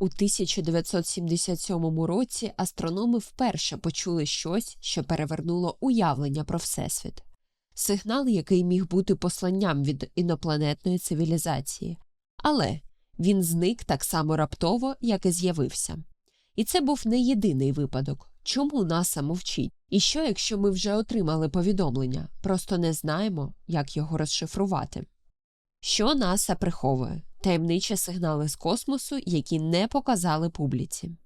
У 1977 році астрономи вперше почули щось, що перевернуло уявлення про Всесвіт. Сигнал, який міг бути посланням від інопланетної цивілізації. Але він зник так само раптово, як і з'явився. І це був не єдиний випадок. Чому НАСА мовчить? І що, якщо ми вже отримали повідомлення, просто не знаємо, як його розшифрувати? Що НАСА приховує? Таємничі сигнали з космосу, які не показали публіці.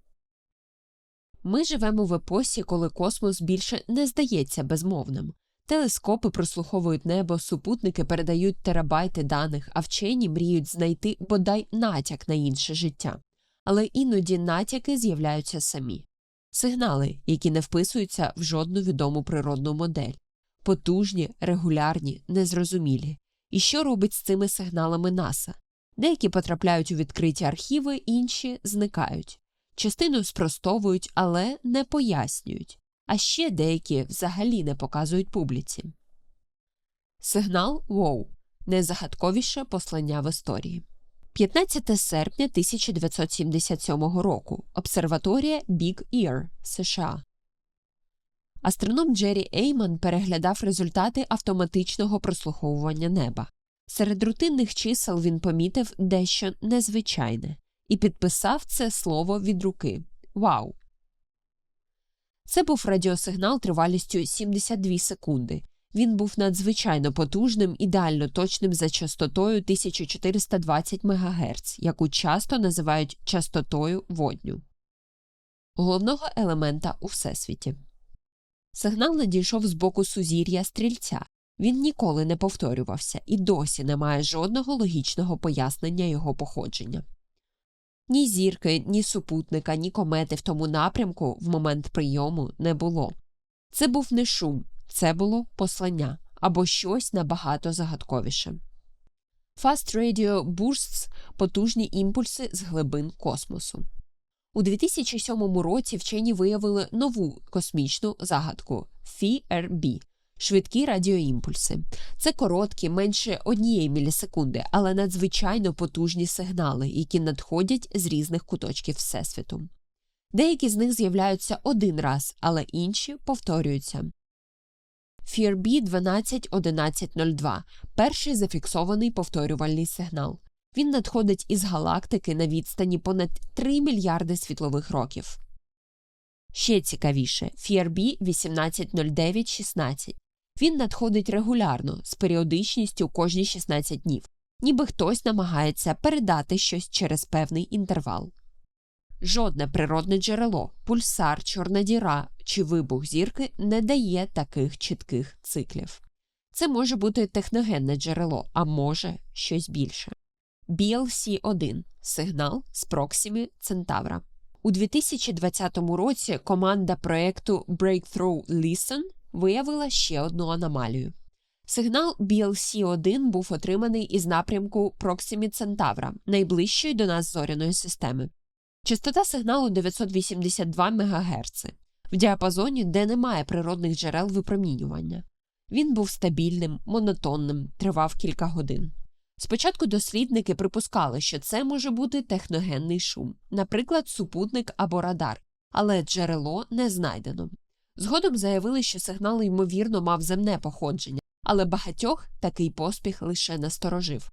Ми живемо в епосі, коли космос більше не здається безмовним. Телескопи прослуховують небо, супутники передають терабайти даних, а вчені мріють знайти бодай натяк на інше життя. Але іноді натяки з'являються самі сигнали, які не вписуються в жодну відому природну модель, потужні, регулярні, незрозумілі. І що робить з цими сигналами НАСА? Деякі потрапляють у відкриті архіви, інші зникають. Частину спростовують, але не пояснюють, а ще деякі взагалі не показують публіці. Сигнал Воу найзагадковіше послання в історії. 15 серпня 1977 року. Обсерваторія Big Ear, США. Астроном Джері Ейман переглядав результати автоматичного прослуховування неба. Серед рутинних чисел він помітив дещо незвичайне і підписав це слово від руки Вау. Це був радіосигнал тривалістю 72 секунди. Він був надзвичайно потужним, ідеально точним за частотою 1420 МГц, яку часто називають частотою водню, головного елемента у всесвіті. Сигнал надійшов з боку сузір'я стрільця. Він ніколи не повторювався і досі не має жодного логічного пояснення його походження. Ні зірки, ні супутника, ні комети в тому напрямку в момент прийому не було. Це був не шум, це було послання або щось набагато загадковіше. Fast Radio Bursts – потужні імпульси з глибин космосу. У 2007 році вчені виявили нову космічну загадку FRB – швидкі радіоімпульси. Це короткі, менше однієї мілісекунди, але надзвичайно потужні сигнали, які надходять з різних куточків Всесвіту. Деякі з них з'являються один раз, але інші повторюються. FRB 121102 перший зафіксований повторювальний сигнал. Він надходить із галактики на відстані понад 3 мільярди світлових років. Ще цікавіше FRB 180916. Він надходить регулярно з періодичністю кожні 16 днів, ніби хтось намагається передати щось через певний інтервал. Жодне природне джерело, пульсар, чорна діра чи вибух зірки не дає таких чітких циклів. Це може бути техногенне джерело, а може щось більше. BLC-1 сигнал з Проксімі Центавра. У 2020 році команда проєкту Breakthrough Listen виявила ще одну аномалію. Сигнал BLC-1 був отриманий із напрямку Проксімі Центавра, найближчої до нас зоряної системи. Частота сигналу 982 МГц в діапазоні, де немає природних джерел випромінювання. Він був стабільним, монотонним, тривав кілька годин. Спочатку дослідники припускали, що це може бути техногенний шум, наприклад, супутник або радар, але джерело не знайдено. Згодом заявили, що сигнал, ймовірно, мав земне походження, але багатьох такий поспіх лише насторожив.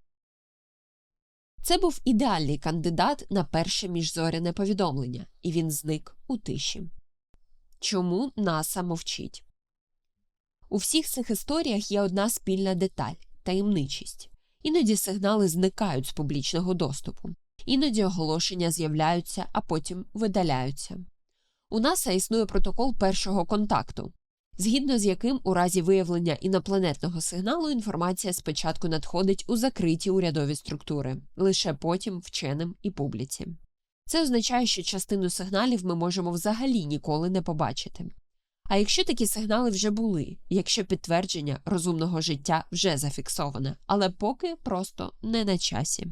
Це був ідеальний кандидат на перше міжзоряне повідомлення, і він зник у тиші. Чому НАСА мовчить? У всіх цих історіях є одна спільна деталь таємничість. Іноді сигнали зникають з публічного доступу, іноді оголошення з'являються, а потім видаляються. У НАСА існує протокол першого контакту, згідно з яким у разі виявлення інопланетного сигналу інформація спочатку надходить у закриті урядові структури, лише потім вченим і публіці. Це означає, що частину сигналів ми можемо взагалі ніколи не побачити. А якщо такі сигнали вже були, якщо підтвердження розумного життя вже зафіксоване, але поки просто не на часі.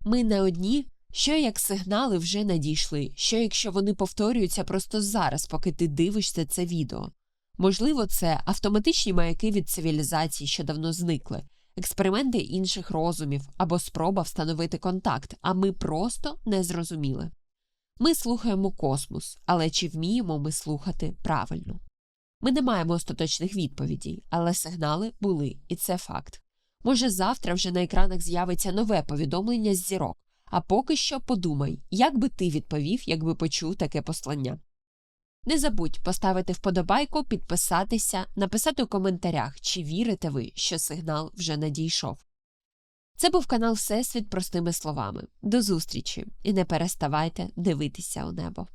Ми не одні, що як сигнали вже надійшли, що якщо вони повторюються просто зараз, поки ти дивишся це відео. Можливо, це автоматичні маяки від цивілізацій, що давно зникли, експерименти інших розумів або спроба встановити контакт, а ми просто не зрозуміли. Ми слухаємо космос, але чи вміємо ми слухати правильно? Ми не маємо остаточних відповідей, але сигнали були, і це факт. Може, завтра вже на екранах з'явиться нове повідомлення з зірок, а поки що подумай, як би ти відповів, якби почув таке послання. Не забудь поставити вподобайку, підписатися, написати у коментарях, чи вірите ви, що сигнал вже надійшов. Це був канал Всесвіт простими словами. До зустрічі і не переставайте дивитися у небо.